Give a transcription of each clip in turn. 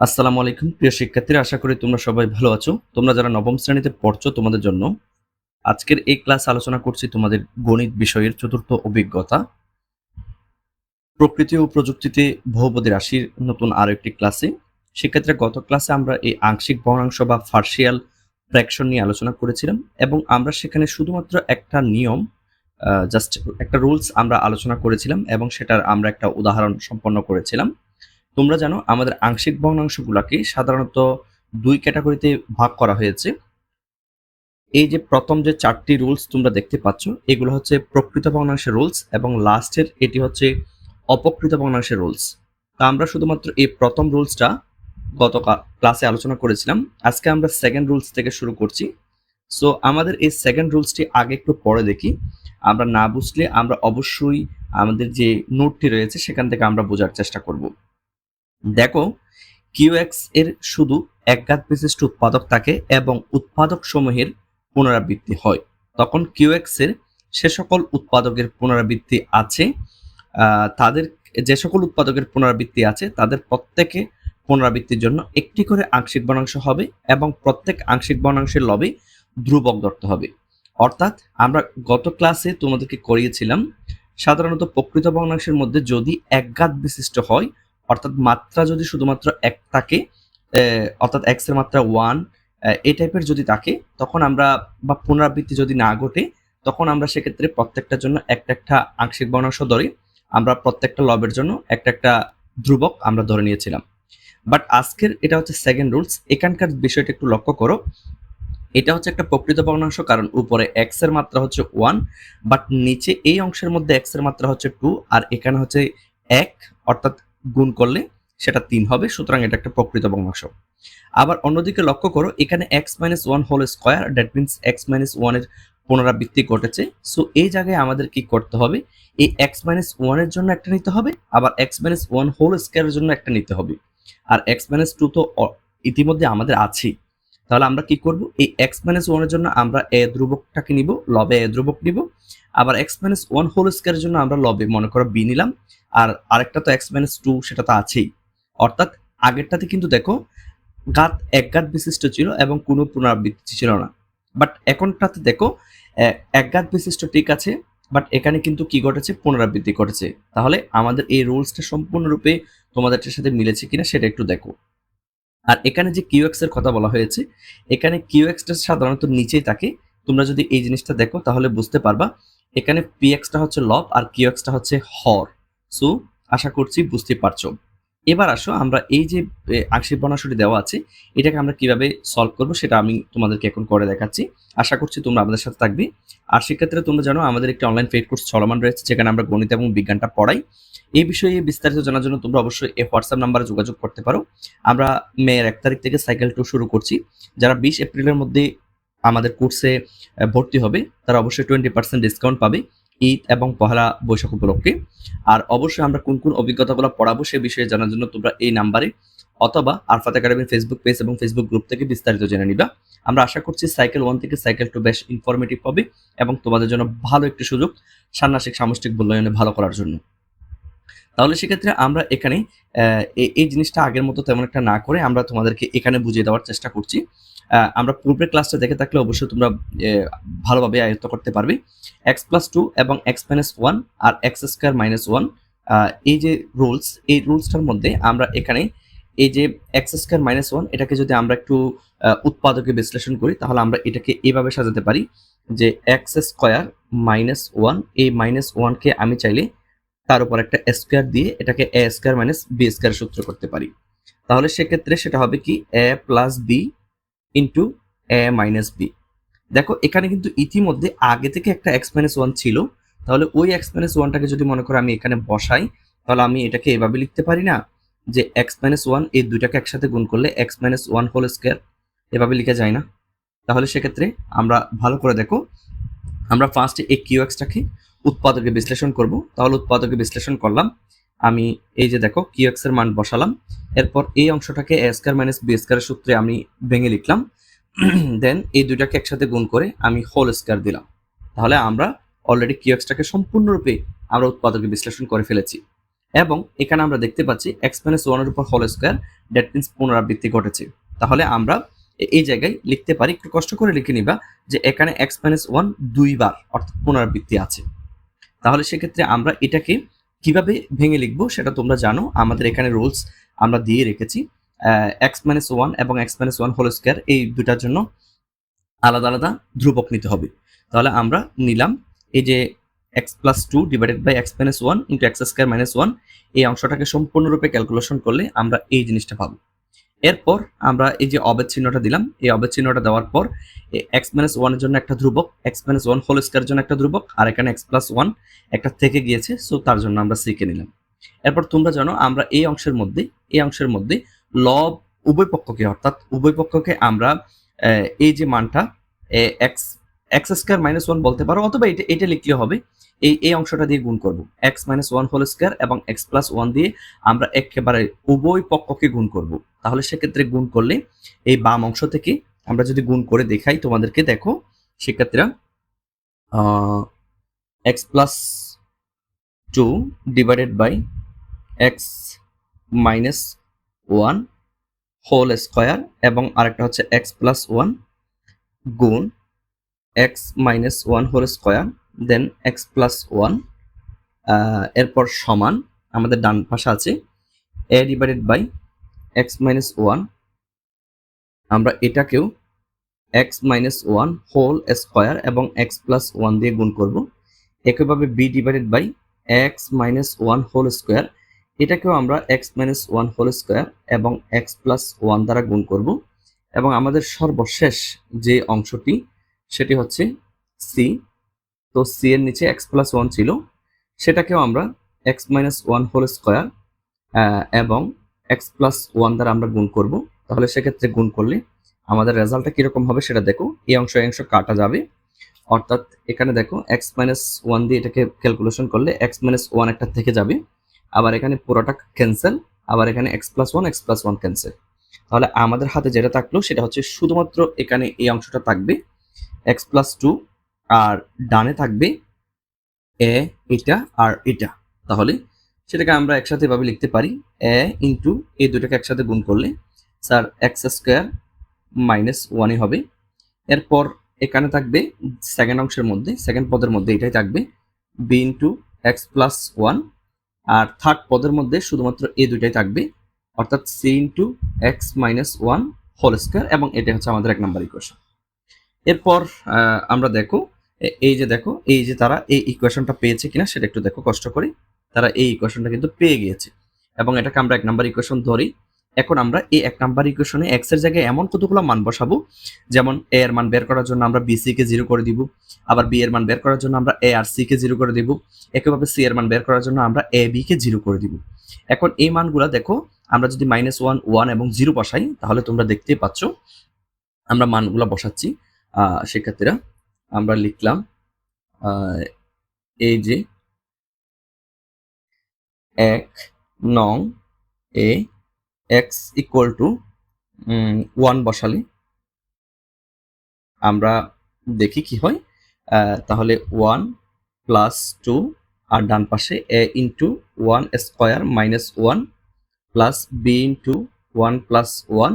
আসসালামু আলাইকুম। প্রিয় শিক্ষার্থীরা, আশা করি তোমরা সবাই ভালো আছো। তোমরা যারা নবম শ্রেণীতে পড়ছো তোমাদের জন্য আজকের এই ক্লাস আলোচনা করছি তোমাদের গণিত বিষয়ের চতুর্থ অভিজ্ঞতা। প্রকৃতি ও প্রযুক্তিতে বহুপদী রাশির নতুন আরও একটি ক্লাসে। শিক্ষার্থীরা, গত ক্লাসে আমরা এই আংশিক ভগ্নাংশ বা ফার্সিয়াল ফ্র্যাকশন নিয়ে আলোচনা করেছিলাম এবং আমরা সেখানে শুধুমাত্র একটা নিয়ম জাস্ট একটা রুলস আমরা আলোচনা করেছিলাম এবং সেটার আমরা একটা উদাহরণ সম্পন্ন করেছিলাম। তোমরা জানো, আমাদের আংশিক ভগ্নাংশগুলোকে সাধারণত দুই ক্যাটাগরিতে ভাগ করা হয়েছে। এই যে প্রথম যে চারটি রুলস তোমরা দেখতে পাচ্ছ, এগুলো হচ্ছে প্রকৃত ভগ্নাংশের রুলস এবং লাস্টের এটি হচ্ছে অপকৃত ভগ্নাংশের রুলস। তা আমরা শুধুমাত্র এই প্রথম রুলসটা গত ক্লাসে আলোচনা করেছিলাম। আজকে আমরা সেকেন্ড রুলস থেকে শুরু করছি। সো আমাদের এই সেকেন্ড রুলসটি আগে একটু পরে দেখি। আমরা না বুঝলে আমরা অবশ্যই আমাদের যে নোটটি রয়েছে, সেখান থেকে আমরা বোঝার চেষ্টা করব। দেখো কিউএক্স এর শুধু একঘাত বিশিষ্ট উৎপাদক থাকে এবং উৎপাদক সমূহের পুনরাবৃত্তি হয়। তখন কিউএক্স এর সে সকল উৎপাদকের পুনরাবৃত্তি আছে তাদের যে সকল উৎপাদকের পুনরাবৃত্তি আছে, তাদের প্রত্যেকে পুনরাবৃত্তির জন্য একটি করে আংশিক বর্ণাংশ হবে এবং প্রত্যেক আংশিক বর্ণাংশের লবে ধ্রুবক ধরতে হবে। অর্থাৎ আমরা গত ক্লাসে তোমাদেরকে করিয়েছিলাম, সাধারণত প্রকৃত ভগ্নাংশের মধ্যে যদি একঘাত বিশিষ্ট হয় অর্থাৎ মাত্রা যদি শুধুমাত্র এক থাকে অর্থাৎ এক্সের মাত্রা ওয়ান এই টাইপের যদি থাকে, তখন আমরা, বা পুনরাবৃত্তি যদি না ঘটে, তখন আমরা সেক্ষেত্রে প্রত্যেকটার জন্য একটা একটা আংশিক বর্ণাংশ ধরে, আমরা প্রত্যেকটা লবের জন্য একটা একটা ধ্রুবক আমরা ধরে নিয়েছিলাম। বাট আজকের এটা হচ্ছে সেকেন্ড রুলস এখানকার বিষয়টা একটু লক্ষ্য করো। এটা হচ্ছে একটা প্রকৃত ভগ্নাংশ কারণ উপরে এক্সের মাত্রা হচ্ছে ওয়ান বাট নিচে এই অংশের মধ্যে এক্সের মাত্রা হচ্ছে টু আর এখানে হচ্ছে এক, অর্থাৎ গুণ করলে সেটা তিন হবে, সুতরাং এটা একটা প্রকৃত ভগ্নাংশ আবার অন্যদিকে লক্ষ্য করো, এখানে x minus one whole square that means x minus ওয়ানের পুনরাবৃত্তি ঘটেছে। সো এই জায়গায় আমাদের কি করতে হবে? এই এক্স মাইনাস ওয়ানের জন্য একটা নিতে হবে, আবার এক্স মাইনাস ওয়ান হোল স্কোয়ারের জন্য একটা নিতে হবে। আর এক্স মাইনাস টু তো ইতিমধ্যে আমাদের আছেই। তাহলে আমরা কি করব? এই এক্স মাইনাস ওয়ানের জন্য আমরা এ ধ্রুবকটাকে নিব, লবে এ ধ্রুবক নিব। আবার এক্স মাইনাস ওয়ান হোল স্কোয়ারের জন্য আমরা লবে, মনে করো বি নিলাম। আর আরেকটা তো এক্স মাইনাস টু সেটা তো আছেই। অর্থাৎ আগেরটাতে কিন্তু দেখো, গাত এক গাত বিশিষ্ট ছিল এবং কোনো পুনরাবৃত্তি ছিল না। বাট এখনটাতে দেখো এক গাত বিশিষ্ট ঠিক আছে বাট এখানে কিন্তু কি ঘটেছে? পুনরাবৃত্তি ঘটেছে। তাহলে আমাদের এই রুলসটা সম্পূর্ণরূপে তোমাদেরটার সাথে মিলেছে কিনা সেটা একটু দেখো। আর এখানে যে কিউএক্স এর কথা বলা হয়েছে, এখানে কিউএক্সটা সাধারণত নিচেই থাকে। তোমরা যদি এই জিনিসটা দেখো, তাহলে বুঝতে পারবা, এখানে পিএক্সটা হচ্ছে লব আর কিউএক্সটা হচ্ছে হর। সো, আশা করছি বুঝতে পারছ। এবার আসো, আমরা এই যে আংশিক বর্ণাংশটি দেওয়া আছে, এটাকে আমরা কীভাবে সলভ করব সেটা আমি তোমাদেরকে এখন করে দেখাচ্ছি। আশা করছি তোমরা আমাদের সাথে থাকবে। আর সেক্ষেত্রে তোমরা জানো, আমাদের একটি অনলাইন পেড কোর্স চলমান রয়েছে, যেখানে আমরা গণিত এবং বিজ্ঞানটা পড়াই। এই বিষয়ে বিস্তারিত জানার জন্য তোমরা অবশ্যই এই হোয়াটসঅ্যাপ নাম্বারে যোগাযোগ করতে পারো। আমরা মেয়ের এক তারিখ থেকে সাইকেল টু শুরু করছি। যারা বিশ এপ্রিলের মধ্যে আমাদের কোর্সে ভর্তি হবে, তারা অবশ্যই টোয়েন্টি পার্সেন্ট ডিসকাউন্ট পাবে। ঈদ এবং পহেলা বৈশাখ উপলক্ষে। আর অবশ্যই আমরা কোন কোন অভিজ্ঞতাগুলো পড়াবো সে বিষয়ে জানার জন্য তোমরা এই নাম্বারে অথবা আরফাত একাডেমির ফেসবুক পেজ এবং ফেসবুক গ্রুপ থেকে বিস্তারিত জেনে নিবা। আমরা আশা করছি সাইকেল ওয়ান থেকে সাইকেল টু বেশ ইনফরমেটিভ হবে এবং তোমাদের জন্য ভালো একটি সুযোগ ষান্মাসিক সামষ্টিক মূল্যায়নে ভালো করার জন্য। তাহলে সেক্ষেত্রে আমরা এখানে এই জিনিসটা আগের মতো তেমন একটা না করে আমরা তোমাদেরকে এখানে বুঝিয়ে দেওয়ার চেষ্টা করছি। আমরা পূর্বের ক্লাসটা দেখে থাকলে অবশ্যই তোমরা ভালোভাবে আয়ত্ত করতে পারবে। এক্স প্লাস টু এবং এক্স মাইনাস ওয়ান আর এক্স স্কোয়ার মাইনাস ওয়ান এই যে রুলস এই রুলসটার মধ্যে আমরা এখানে এই যে এক্স স্কোয়ার মাইনাস ওয়ান এটাকে যদি আমরা একটু উৎপাদকে বিশ্লেষণ করি, তাহলে আমরা এটাকে এভাবে সাজাতে পারি যে এক্স স্কোয়ার মাইনাস ওয়ান এই মাইনাস ওয়ানকে আমি চাইলে তার উপর একটা স্কোয়ার দিয়ে এটাকে a square minus b square সূত্র করতে পারি। তাহলে সেক্ষেত্রে সেটা হবে কি a plus b into a minus b দেখো, এখানে কিন্তু ইতিমধ্যে আগে থেকে একটা এক্স মাইনাস ওয়ান ছিল। তাহলে ওই এক্স মাইনাস ওয়ানটাকে যদি মনে করো আমি এখানে বসাই, তাহলে আমি এটাকে এভাবে লিখতে পারি না? যে এক্স মাইনাস ওয়ান এই দুইটাকে একসাথে গুণ করলে x minus one whole square এভাবে লিখা যায় না? তাহলে সেক্ষেত্রে আমরা ভালো করে দেখো, আমরা ফার্স্টে এই কিউ এক্সটাকে উৎপাদকে বিশ্লেষণ করব। তাহলে উৎপাদকে বিশ্লেষণ করলাম। আমি এই যে দেখো কিউ এক্সের মান বসালাম। এরপর এই অংশটাকে এ স্কোয়ার মাইনাস বি স্কোয়ারের সূত্রে আমি ভেঙে লিখলাম। দেন এই দুইটাকে একসাথে গুণ করে আমি হোল স্কোয়ার দিলাম। তাহলে আমরা অলরেডি কিউ এক্সটাকে সম্পূর্ণরূপে আমরা উৎপাদকে বিশ্লেষণ করে ফেলেছি। এবং এখানে আমরা দেখতে পাচ্ছি এক্স মাইনাস ওয়ানের উপর হোল স্কোয়ার দ্যাট মিনস পুনরাবৃত্তি ঘটেছে। তাহলে আমরা এই জায়গায় লিখতে পারি, একটু কষ্ট করে লিখে নিবা যে এখানে এক্স মাইনাস ওয়ান দুইবার অর্থাৎ পুনরাবৃত্তি আছে। তাহলে সেক্ষেত্রে আমরা এটাকে কীভাবে ভেঙে লিখব সেটা তোমরা জানো। আমাদের এখানে রুলস আমরা দিয়ে রেখেছি। এক্স মাইনাস ওয়ান এবং x minus one whole square এই দুটার জন্য আলাদা আলাদা ধ্রুবক নিতে হবে। তাহলে আমরা নিলাম এই যে x plus two divided by x minus one into x square minus one এই অংশটাকে সম্পূর্ণরূপে ক্যালকুলেশন করলে আমরা এই জিনিসটা পাবো। এরপর আমরা এই যে অবেদ চিহ্নটা দিলাম, এই অবেদ চিহ্নটা দেওয়ার পর এক্স মাইনাস ওয়ানের জন্য একটা ধ্রুবক x minus one whole square জন্য একটা ধ্রুবক, আর এখানে এক্স প্লাস ওয়ান একটা থেকে গিয়েছে সো তার জন্য আমরা সিকে নিলাম। এরপর তোমরা জানো আমরা এই অংশের মধ্যে, এই অংশের মধ্যে লব উভয় পক্ষকে, অর্থাৎ উভয় পক্ষকে আমরা এই যে মানটা x x square minus one বলতে পারো, অথবা এটা এটা লিখলে হবে এই এই অংশটা দিয়ে গুণ করব। X minus one whole square এবং এক্স প্লাস ওয়ান দিয়ে আমরা একেবারে উভয় পক্ষকে গুণ করব। তাহলে সেক্ষেত্রে গুণ করলে এই বাম অংশ থেকে আমরা যদি গুণ করে দেখাই তোমাদেরকে, দেখো শিক্ষার্থীরা x plus two divided by x minus one whole square এবং আরেকটা হচ্ছে এক্স প্লাস ওয়ান গুণ x minus one whole square then x plus one এরপর সমান, আমাদের ডান পাশে আছে a divided by x minus one আমরা এটাকেও x minus one whole square এবং এক্স প্লাস ওয়ান দিয়ে গুণ করব। একইভাবে b divided by x minus one whole square এটাকেও আমরা x minus one whole square এবং এক্স প্লাস ওয়ান দ্বারা গুণ করব। এবং আমাদের সর্বশেষ যে অংশটি, সেটি হচ্ছে সি তো সি এর নিচে এক্স প্লাস ওয়ান ছিল, সেটাকেও আমরা x minus one whole square এবং এক্স প্লাস ওয়ান দ্বারা আমরা গুণ করব। তাহলে সেক্ষেত্রে গুণ করলে আমাদের রেজাল্টটা কীরকম হবে সেটা দেখো। এই অংশ এই অংশ কাটা যাবে। অর্থাৎ এখানে দেখো এক্স মাইনাস ওয়ান দিয়ে এটাকে ক্যালকুলেশন করলে এক্স মাইনাস ওয়ান একটা থেকে যাবে। আবার এখানে পুরোটা ক্যান্সেল আবার এখানে x plus one x plus one cancel তাহলে আমাদের হাতে যেটা থাকল সেটা হচ্ছে শুধুমাত্র এখানে এই অংশটা থাকবে এক্স প্লাস টু আর ডানে থাকবে এ, এটা আর এটা। তাহলে সেটাকে আমরা একসাথে এভাবে লিখতে পারি, এ ইন্টু এই দুটাকে একসাথে গুণ করলে স্যার এক্স স্কোয়ার মাইনাস ওয়ানই হবে। এরপর এখানে থাকবে সেকেন্ড অংশের মধ্যে সেকেন্ড পদের মধ্যে এটাই থাকবে b into x plus one আর থার্ড পদের মধ্যে শুধুমাত্র এ দুইটাই থাকবে, অর্থাৎ c into x minus one whole square এবং এটা হচ্ছে আমাদের এক নম্বর ইকুয়েশন এরপর আমরা দেখো এই যে দেখো, এই যে তারা এই ইকুয়েশনটা পেয়েছে কিনা সেটা একটু দেখো, কষ্ট করে। তারা এই ইকুয়েশনটা কিন্তু পেয়ে গিয়েছে। এবং এটাকে আমরা এক নাম্বার ইকুয়েশন ধরি। এখন আমরা এই এক নাম্বার ইকুয়েশনে এক্সের জায়গায় এমন কতগুলো মান বসাবো? যেমন এ এর মান বের করার জন্য আমরা বি সি কে জিরো করে দিব। আবার বি এর মান বের করার জন্য আমরা এ আর সি কে জিরো করে দিব। একইভাবে সি এর মান বের করার জন্য আমরা এ বি কে জিরো করে দিব। এখন এই মানগুলো দেখো, আমরা যদি মাইনাস ওয়ান ওয়ান এবং জিরো বসাই, তাহলে তোমরা দেখতেই পাচ্ছ, আমরা মানগুলো বসাচ্ছি। শিক্ষার্থীরা আমরা লিখলাম এই যে এক নং এ এক্স ইকুয়াল টু ওয়ান বসালে আমরা দেখি কি হয় তাহলে ওয়ান প্লাস টু আর ডান পাশে a into one square minus one plus b into one plus one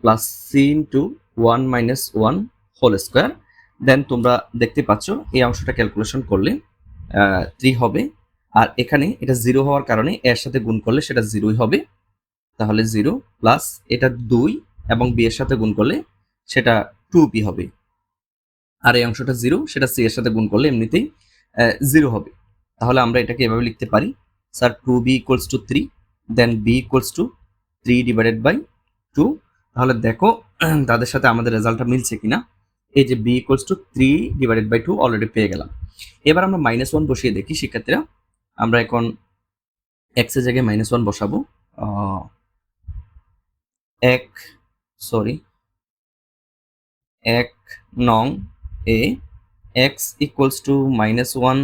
plus c into one minus one whole square. Then তোমরা দেখতে পাচ্ছ, এই অংশটা ক্যালকুলেশন করলে থ্রি হবে। আর এখানে এটা জিরো হওয়ার কারণে এর সাথে গুণ করলে সেটা জিরোই হবে। তাহলে জিরো প্লাস এটা দুই এবং বি এর সাথে গুণ করলে সেটা টু বি হবে। আর এই অংশটা জিরো সেটা সি এর সাথে গুণ করলে এমনিতেই জিরো হবে। তাহলে আমরা এটাকে এভাবে লিখতে পারি। Sir two b equals to three then b equals to three divided by two তাহলে দেখো, তাদের সাথে আমাদের রেজাল্টটা মিলছে কিনা। এই যে b equals to three divided by two already পেয়ে গেলাম। এবার আমরা মাইনাস ওয়ান বসিয়ে দেখি শিক্ষার্থীরা আমরা এখন এক্সের জায়গায় মাইনাস ওয়ান বসাবো। এক সরি এক নং এ x equals to minus one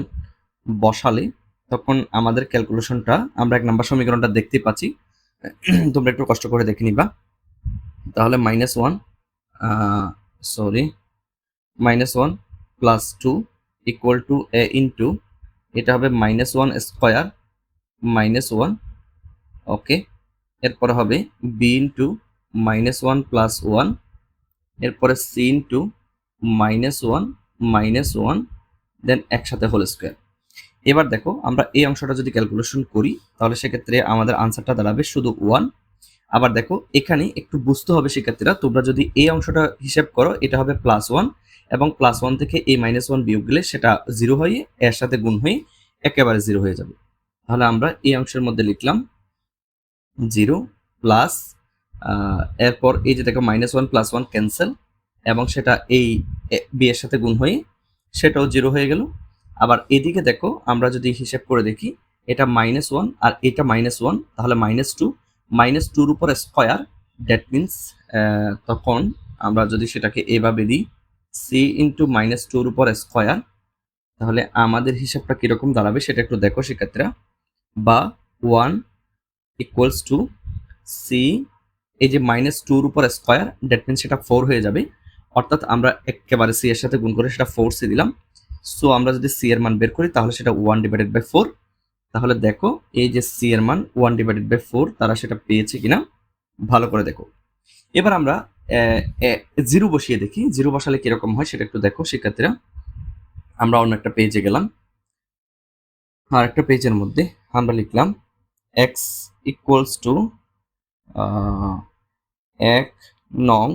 বসালে তখন আমাদের ক্যালকুলেশনটা আমরা এক নাম্বার সমীকরণটা দেখতে পাচ্ছি। তোমরা একটু কষ্ট করে দেখে নিবা। তাহলে minus one sorry minus one plus two equal to a into এটা হবে minus one square minus one okay এরপরে হবে b into minus one plus one এরপরে c into minus one minus one then একসাথে হোল স্কোয়ার এবার দেখো, আমরা এই অংশটা যদি ক্যালকুলেশন করি, তাহলে সেক্ষেত্রে আমাদের আনসারটা দাঁড়াবে শুধু ওয়ান আবার দেখো, এখানে একটু বুঝতে হবে শিক্ষার্থীরা তোমরা যদি এই অংশটা হিসাব করো, এটা হবে প্লাস ওয়ান এবং প্লাস ওয়ান থেকে এই মাইনাস ওয়ান বিয়োগ গেলে সেটা জিরো হয়ে এর সাথে গুণ হয়ে একেবারে জিরো হয়ে যাবে। তাহলে আমরা এই অংশের মধ্যে লিখলাম জিরো প্লাস এরপর এই যে দেখো minus one plus one cancel এবং সেটা এই বি এর সাথে গুণ হয়ে সেটাও জিরো হয়ে গেল। আবার এদিকে দেখো আমরা যদি হিসেব করে দেখি, এটা মাইনাস ওয়ান আর এটা মাইনাস ওয়ান তাহলে মাইনাস টু মাইনাস টুর উপর স্কোয়ার দ্যাট মিনস তখন আমরা যদি সেটাকে এভাবে দিই সি ইন্টু মাইনাস টুর উপর স্কোয়ার তাহলে আমাদের হিসাবটা কীরকম দাঁড়াবে সেটা একটু দেখো শিক্ষার্থীরা বা ওয়ান ইকুয়ালস টু সি এই যে মাইনাস টুর উপর স্কোয়ার দ্যাট মিনস সেটা ফোর হয়ে যাবে। অর্থাৎ আমরা একেবারে সি এর সাথে গুণ করে সেটা ফোর সি দিলাম। সো আমরা যদি সি এর মান বের করি, তাহলে সেটা ওয়ান ডিভাইডেড বাই ফোর তাহলে দেখো, এই যে সি এর মান ওয়ান ডিভাইডেড বাই ফোর তারা সেটা পেয়েছে কিনা? ভালো করে দেখো। এবার আমরা জিরো বসিয়ে দেখি। জিরো বসালে কীরকম হয় সেটা একটু দেখো, শিক্ষার্থীরা। আমরা অন্য একটা পেজে গেলাম। আর একটা পেজের মধ্যে আমরা লিখলাম এক্স ইকুয়ালস টু এক নং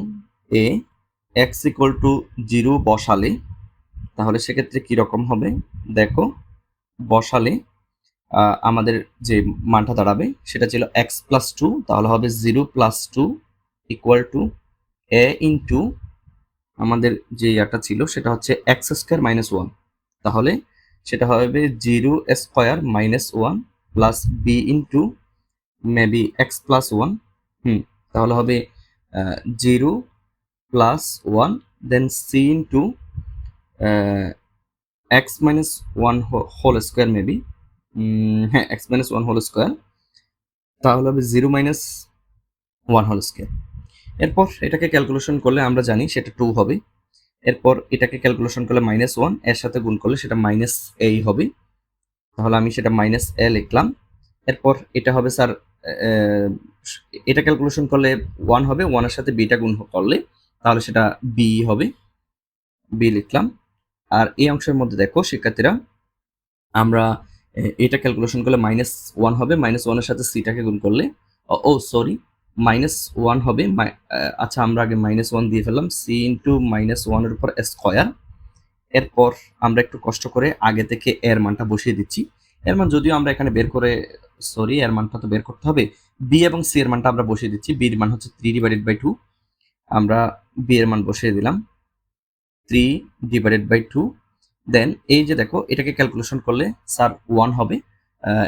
এ এক্স ইকুয়াল টু জিরো বসালে, তাহলে সেক্ষেত্রে কীরকম হবে? দেখো, বসালে আমাদের যে মানটা দাঁড়াবে সেটা ছিল এক্স প্লাস টু তাহলে হবে zero plus two equal to a into আমাদের যে ইয়াটা ছিল, সেটা হচ্ছে এক্স স্কোয়ার মাইনাস ওয়ান তাহলে সেটা হবে zero square minus one plus b into maybe x plus one hmm, তাহলে হবে zero plus one then c into x minus one whole square maybe হ্যাঁ x minus one whole square তাহলে হবে zero minus one whole square এরপর এটাকে calculation করলে আমরা জানি সেটা টু হবে। এরপর এটাকে ক্যালকুলেশন করলে মাইনাস ওয়ানের সাথে গুণ করলে সেটা মাইনাস এই হবে। তাহলে আমি সেটা মাইনাস এ লিখলাম। এরপর এটা হবে স্যার এটা ক্যালকুলেশন করলে ওয়ান হবে ওয়ানের সাথে বিটা গুণ করলে তাহলে সেটা বি হবে। বি লিখলাম। আর এই অংশের মধ্যে দেখো, শিক্ষার্থীরা, আমরা এটা ক্যালকুলেশন করলে মাইনাস ওয়ান হবে মাইনাস ওয়ানের সাথে সিটাকে গুণ করলে, ও সরি মাইনাস ওয়ান হবে আচ্ছা আমরা আগে মাইনাস ওয়ান দিয়ে ফেললাম সি ইন্টু মাইনাস ওয়ানের উপর স্কোয়ার এরপর আমরা একটু কষ্ট করে আগে থেকে এর মানটা বসিয়ে দিচ্ছি। এর মান যদিও আমরা এখানে বের করে সরি এর মানটা তো বের করতে হবে বি এবং সি এর মানটা আমরা বসিয়ে দিচ্ছি বির মান হচ্ছে থ্রি ডিভাইডেড বাই টু আমরা বি এর মান বসিয়ে দিলাম three divided by two then এই যে দেখো, এটাকে ক্যালকুলেশন করলে স্যার ওয়ান হবে।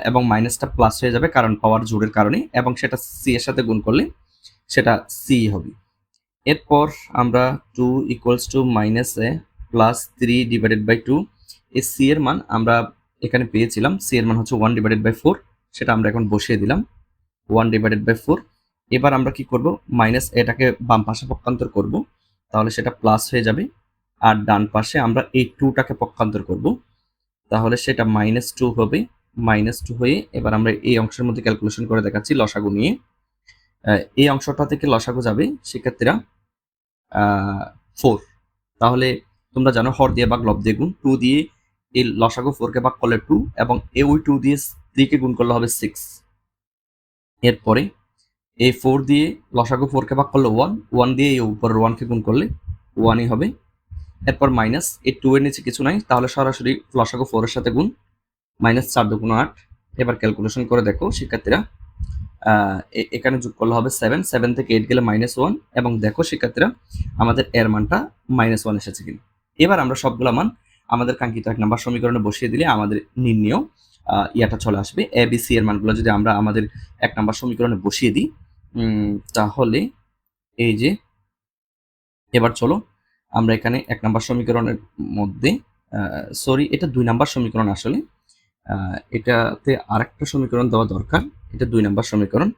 এবং মাইনাসটা প্লাস হয়ে যাবে কারণ পাওয়ার জোরের কারণে এবং সেটা সি এর সাথে গুণ করলে সেটা সি হবে। এরপর আমরা two equals to minus a plus three divided by two এই সি এর মান আমরা এখানে পেয়েছিলাম সি এর মান হচ্ছে ওয়ান ডিভাইডেড বাই ফোর সেটা আমরা এখন বসিয়ে দিলাম ওয়ান ডিভাইডেড বাই ফোর এবার আমরা কি করব মাইনাস এটাকে বাম পাশে পক্ষান্তর করব, তাহলে সেটা প্লাস হয়ে যাবে, আর ডান পাশে আমরা এই টুটাকে পক্ষান্তর করব, তাহলে সেটা মাইনাস টু হবে মাইনাস টু হয়ে এবার আমরা এই অংশের মধ্যে ক্যালকুলেশন করে দেখাচ্ছি লসাগু নিয়ে। এই অংশটা থেকে লসাগু যাবে শিক্ষার্থীরা ফোর তাহলে তোমরা জানো হর দিয়ে বা গ্লব দিয়ে গুণ। টু দিয়ে এই লসাগু ফোরকে ভাগ করলে টু এবং এ ওই টু দিয়ে থ্রিকে গুণ করলে হবে সিক্স এরপরে এই ফোর দিয়ে লসাগু ফোরকে ভাগ করলে ওয়ান ওয়ান দিয়ে এই উপরের ওয়ানকে গুণ করলে ওয়ানই হবে। এরপর মাইনাস এই টু এর নিচে কিছু নাই, তাহলে সরাসরি লসাগু ফোরের সাথে গুণ। মাইনাস চার দুগুণ আট। এবার ক্যালকুলেশন করে দেখো শিক্ষার্থীরা। এখানে যোগ করলে হবে সেভেন সেভেন থেকে এইট গেলে মাইনাস ওয়ান এবং দেখো শিক্ষার্থীরা, আমাদের এর মানটা মাইনাস ওয়ান এসেছে কিনা। এবার আমরা সবগুলো মান আমাদের কাঙ্ক্ষিত এক নাম্বার সমীকরণে বসিয়ে দিলে আমাদের নির্ণয় ইয়াটা চলে আসবে। এ বি সি এর মানগুলো যদি আমরা আমাদের এক নাম্বার সমীকরণে বসিয়ে দিই তাহলে এই যে, এবার চলো আমরা এখানে এক নাম্বার সমীকরণের মধ্যে সরি এটা দুই নাম্বার সমীকরণ আসলে। এটাতে আরেকটা সমীকরণ দেওয়া দরকার। এটা দুই নাম্বার সমীকরণ।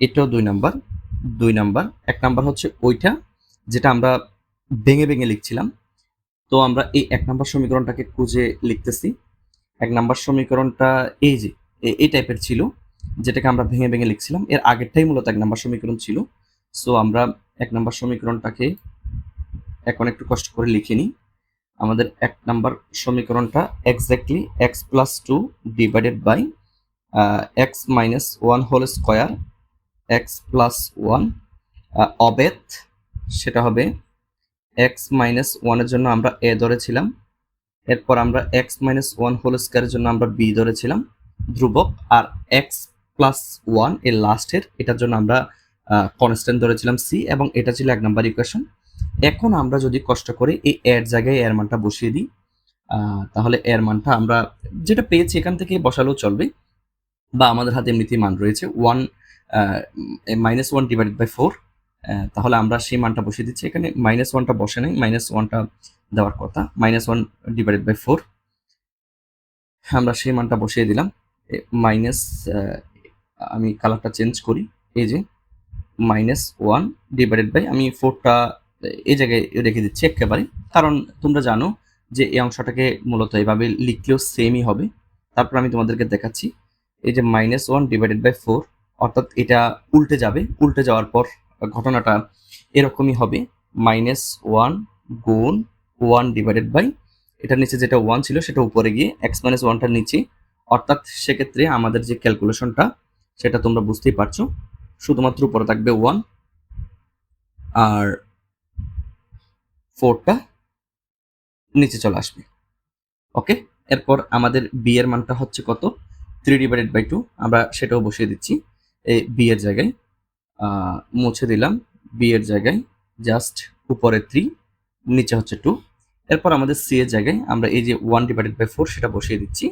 এটাও দুই নাম্বার দুই নাম্বার। এক নাম্বার হচ্ছে ওইটা যেটা আমরা ভেঙে ভেঙে লিখছিলাম। তো আমরা এই এক নাম্বার সমীকরণটাকে খুঁজে লিখতেছি। এক নাম্বার সমীকরণটা এই যে এই টাইপের ছিল, যেটাকে আমরা ভেঙে ভেঙে লিখছিলাম। এর আগেরটাই মূলত এক নাম্বার সমীকরণ ছিল। সো আমরা এক নম্বর সমীকরণটাকে এখন একটু কষ্ট করে লিখে নিই। আমাদের এক নম্বর সমীকরণটা exactly x plus two divided by x minus one whole square x plus one অবেদ সেটা হবে এক্স মাইনাস ওয়ানের জন্য আমরা এ ধরেছিলাম। এরপর আমরা এক্স মাইনাস ওয়ান হোল স্কোয়ারের জন্য আমরা বি ধরেছিলাম। ধ্রুবক আর এক্স প্লাস ওয়ানের লাস্টের এটার জন্য আমরা কনস্ট্যান্ট ধরেছিলাম সি এবং এটা ছিল এক নাম্বার ইকুয়েশন এখন আমরা যদি কষ্ট করে এই এর জায়গায় এর মানটা বসিয়ে দিই তাহলে এর মানটা আমরা যেটা পেয়েছি এখান থেকে বসালেও চলবে বা আমাদের হাতে এমনিতেই মান রয়েছে one minus one divided by four তাহলে আমরা সেই মানটা বসিয়ে দিচ্ছি। এখানে মাইনাস ওয়ানটা বসে নাই মাইনাস ওয়ানটা দেওয়ার কথা। Minus one divided by four আমরা সেই মানটা বসিয়ে দিলাম। মাইনাস আমি কালারটা চেঞ্জ করি, এই যে মাইনাস ওয়ান ডিভাইডেড বাই আমি ফোরটা এই জায়গায় রেখে দিচ্ছি একেবারে কারণ তোমরা জানো যে এই অংশটাকে মূলত এভাবে লিখলেও সেমই হবে। তারপর আমি তোমাদেরকে দেখাচ্ছি। এই যে minus one divided by four অর্থাৎ এটা উল্টে যাবে। উল্টে যাওয়ার পর ঘটনাটা এরকমই হবে। মাইনাস ওয়ান গুণ ওয়ান ডিভাইডেড বাই এটার নিচে যেটা ওয়ান ছিল সেটা উপরে গিয়ে এক্স মাইনাস ওয়ানটার নিচে। অর্থাৎ সেক্ষেত্রে আমাদের যে ক্যালকুলেশনটা সেটা তোমরা বুঝতেই পারছ। শুধুমাত্র উপরে থাকবে ওয়ান আর ফোরটা নিচে চলে আসবে। ওকে? এরপর আমাদের বি এর মানটা হচ্ছে কত? থ্রি ডিভাইডেড বাই টু আমরা সেটাও বসিয়ে দিচ্ছি। এই বি এর জায়গায় মুছে দিলাম। বি এর জায়গায় জাস্ট উপরে থ্রি নিচে হচ্ছে টু এরপর আমাদের সি এর জায়গায় আমরা এই যে ওয়ান ডিভাইডেড বাই ফোর সেটা বসিয়ে দিচ্ছি।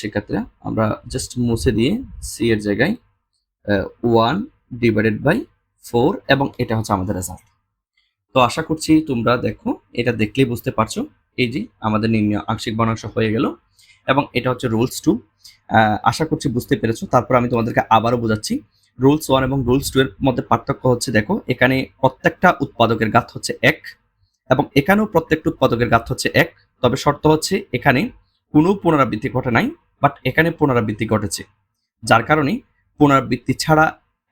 সেক্ষেত্রে আমরা জাস্ট মুছে দিয়ে সি এর জায়গায় ওয়ান ডিভাইডেড বাই ফোর এবং এটা হচ্ছে আমাদের রেজাল্ট তো আশা করছি তোমরা দেখো, এটা দেখলেই বুঝতে পারছ। এই যে আমাদের নির্ণয় আংশিক বর্ণাংশ হয়ে গেল এবং এটা হচ্ছে রুলস টু আশা করছি বুঝতে পেরেছ। তারপর আমি তোমাদেরকে আবারও বোঝাচ্ছি। রুলস ওয়ান এবং রুলস টু এর মধ্যে পার্থক্য হচ্ছে, দেখো, এখানে প্রত্যেকটা উৎপাদকের গাত হচ্ছে এক এবং এখানেও প্রত্যেকটা উৎপাদকের গাত হচ্ছে এক। তবে শর্ত হচ্ছে, এখানে কোনো পুনরাবৃত্তি ঘটে নাই বাট এখানে পুনরাবৃত্তি ঘটেছে। যার কারণে পুনরাবৃত্তি ছাড়া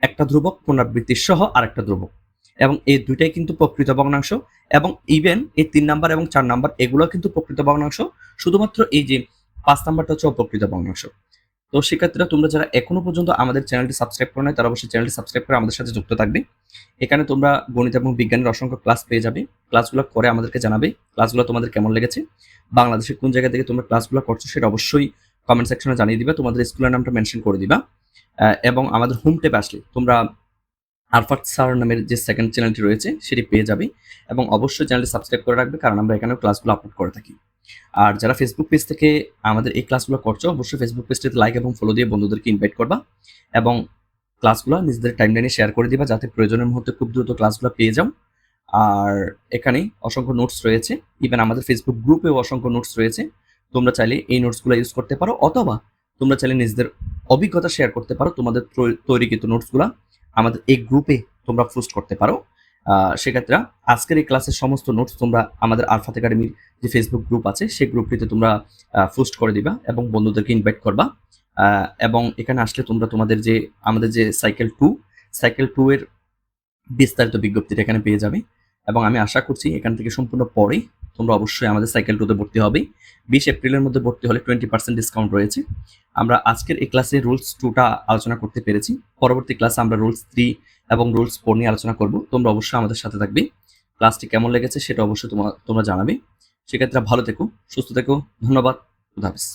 একটা ধ্রুবক, পুনরাবৃত্তি সহ আরেকটা ধ্রুবক। এবং এই দুইটাই কিন্তু প্রকৃত ভগ্নাংশ এবং ইভেন এই তিন নাম্বার এবং চার নাম্বার এগুলো কিন্তু প্রকৃত ভগ্নাংশ। শুধুমাত্র এই যে পাঁচ নাম্বারটা হচ্ছে অপ্রকৃত ভগ্নাংশ। তো সেক্ষেত্রে তোমরা যারা এখনও পর্যন্ত আমাদের চ্যানেলটি সাবস্ক্রাইব করে নাই, তারা অবশ্যই চ্যানেলটি সাবস্ক্রাইব করে আমাদের সাথে যুক্ত থাকবে। এখানে তোমরা গণিত এবং বিজ্ঞানের অসংখ্য ক্লাস পেয়ে যাবে। ক্লাসগুলো করে আমাদেরকে জানাবে ক্লাসগুলো তোমাদের কেমন লেগেছে, বাংলাদেশের কোন জায়গা থেকে তোমরা ক্লাসগুলো করছ সেটা অবশ্যই কমেন্ট সেকশনে জানিয়ে দিবা, তোমাদের স্কুলের নামটা মেনশন করে দিবা। এবং আমাদের হোম টেপে আসলে তোমরা আরফাট স্যার নামের যে সেকেন্ড চ্যানেলটি রয়েছে, সেটি পেয়ে যাবে এবং অবশ্যই চ্যানেলটি সাবস্ক্রাইব করে রাখবে, কারণ আমরা এখানেও ক্লাসগুলো আপলোড করে থাকি। আর যারা ফেসবুক পেজ থেকে আমাদের এই ক্লাসগুলো করছ, অবশ্যই ফেসবুক পেজটিতে লাইক এবং ফলো দিয়ে বন্ধুদেরকে ইনভাইট করবা এবং ক্লাসগুলো নিজেদের টাইমলাইনে শেয়ার করে দিবা, যাতে প্রয়োজনের মুহূর্তে খুব দ্রুত ক্লাসগুলো পেয়ে যাও। আর এখানে অসংখ্য নোটস রয়েছে ইভেন আমাদের ফেসবুক গ্রুপেও অসংখ্য নোটস রয়েছে। তোমরা চাইলে এই নোটসগুলো ইউজ করতে পারো, অথবা তোমরা চাইলে নিজেদের অভিজ্ঞতা শেয়ার করতে পারো, তোমাদের তৈরিকৃত নোটসগুলো আমাদের এই গ্রুপে তোমরা পোস্ট করতে পারো। সেক্ষেত্রে আজকের এই ক্লাসের সমস্ত নোটস তোমরা আমাদের আরফাত একাডেমির যে ফেসবুক গ্রুপ আছে, সেই গ্রুপটিতে তোমরা পোস্ট করে দিবা এবং বন্ধুদেরকে ইনভাইট করবা। এবং এখানে আসলে তোমরা তোমাদের যে, আমাদের যে সাইকেল টু সাইকেল টু এর বিস্তারিত বিজ্ঞপ্তিটা এখানে পেয়ে যাবে। এবং আমি আশা করছি এখান থেকে সম্পূর্ণ পরেই তোমরা অবশ্যই আমাদের সাইকেল টুতে ভর্তি হবে বিশ এপ্রিলের মধ্যে ভর্তি হলে টোয়েন্টি পার্সেন্ট ডিসকাউন্ট রয়েছে। আমরা আজকের এই ক্লাসে রুলস টুটা আলোচনা করতে পেরেছি। পরবর্তী ক্লাসে আমরা রুলস থ্রি এবং রুলস ফোর নিয়ে আলোচনা করব। তোমরা অবশ্যই আমাদের সাথে থাকবে। ক্লাসটি কেমন লেগেছে সেটা অবশ্যই তোমার তোমরা জানাবে। সেক্ষেত্রে ভালো থেকো, সুস্থ থেকো, ধন্যবাদ খুদা হাফেজ